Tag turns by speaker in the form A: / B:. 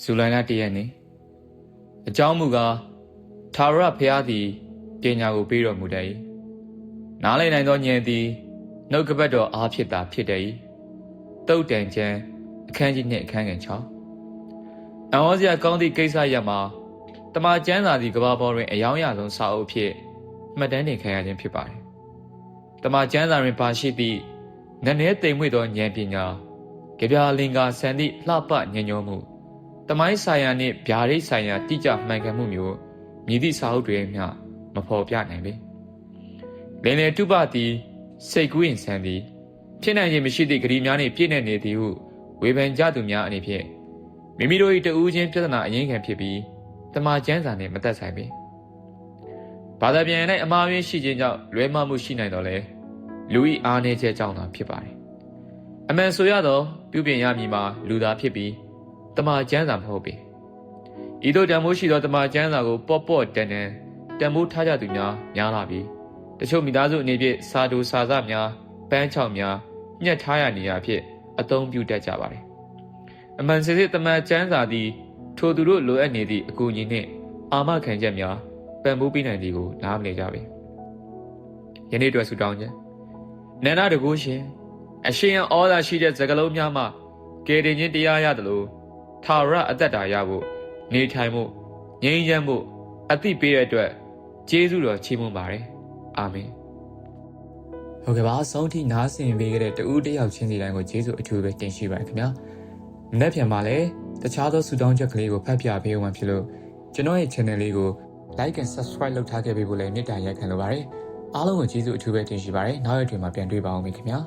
A: ဇူလိုင်လ၁ရက်နေ့အကြောင်းမူကားသာရဖျားသည်ပညာကိုပေးတော်မူတတ်၏နားလည်နိုင်သောဉာဏ်သည်နှုတ်ကပတ်တော်အားဖြင့်သာဖြစ်တတ်၏တုတ်တန်ချမ်းအခန်းကြီးနှင့်အခန်းငယ်6အဝေါ်စရာကောင်းသည့်ကိစ္စရပ်မှာတမန်ကျမ်းစာသည်ကဘာပေါ်တွင်အယောင်းရဆုံးစာအုပ်ဖြစ်မှတ်တမ်းတင်ခံရခြင်းဖြစ်ပါတယ်တမန်ကျမ်းစာတွင်ပါရှိသည့်နည်းနည်းတိမ်မွေ့သောဉာဏ်ပညာကြပြလင်္ကာဆန်သည့်လှပညဉ့်ညွမှု တမိုင်းဆိုင်ရာနှင့်ဗျာဒိတ်ဆိုင်ရာတိကျမှန်ကန်မှုမျိုးမြည်သည့်စာအုပ်တွေမျှမဖော်ပြနိုင်ပေလင်လေတုပသည်စိတ်ကူးရင်ဆန်းသည်ဖြစ်နိုင်ခြင်းမရှိသည့်ဂရီများနှင့်ပြည့်နေနေသည်ဟုဝေဖန်ကြသူများအနေဖြင့်မိမိတို့၏တဦးချင်းပြဿနာအရင်းခံဖြစ်ပြီးတမာကျမ်းစာနှင့်မသက်ဆိုင်ပေဘာသာပြန်၌အမှားယွင်းရှိခြင်းကြောင့်လွဲမှားမှုရှိနိုင်တော့လဲလူ၏အားနည်းချက်ကြောင့်သာဖြစ်ပါတယ်အမှန်ဆိုရသောပြုပြင်ရမည်မှာလူသားဖြစ်ပြီး တမန်ကျမ်းစာမဟုတ်ပေဤသို့တန်ဖိုးရှိသောတမန်ကျမ်းစာကိုပော့ပော့တန်တန်တန်ဖိုးထားကြသူများများလာပြီးတချို့မိသားစုအနေဖြင့်စာတူစာစများပန်းချောက်များညှက်ထားရနေရာဖြင့်အသုံးပြုတတ်ကြပါတယ်အမှန်စစ်စစ်တမန်ကျမ်းစာသည်ထိုသူတို့လိုအပ်နေသည့်အကူအညီနှင့်အာမခံချက်များပံ့ပိုးပေးနိုင်သည်ကိုနားမလည်ကြပေယနေ့အတွက်ဆုတောင်းခြင်းနန္ဒတကူရှင်အရှင်ဩဇာရှိတဲ့စကလုံးများမှကယ်တင်ခြင်းတရားရသလို ထာဝရအသက်တာရဖို့နေထိုင်ဖို့ငြိမ်းချမ်းဖို့အသိပေးတဲ့အတွက်ကျေးဇူးတော်ချီးမွမ်းပါတယ်အာမင်ဟုတ်ကဲ့ပါအဆုံးထိနားဆင်ပေးခဲ့တဲ့တူတယောက်ချင်းစီတိုင်းကိုကျေးဇူးအထူးပဲတင်ရှိပါတယ်ခင်ဗျာမနေ့ပြန်ပါလဲတခြားသောဆုတောင်းချက်ကလေးကိုဖတ်ပြပေးအောင်ဖြစ်လို့ကျွန်တော်ရဲ့ channel လေးကို like and subscribe လုပ်ထားခဲ့ပေးဖို့လည်းမေတ္တာရက်ခံလိုပါတယ်အားလုံးကိုကျေးဇူးအထူးပဲတင်ရှိပါတယ်နောက်ရက်တွေမှာပြန်တွေ့ပါအောင်ခင်ဗျာ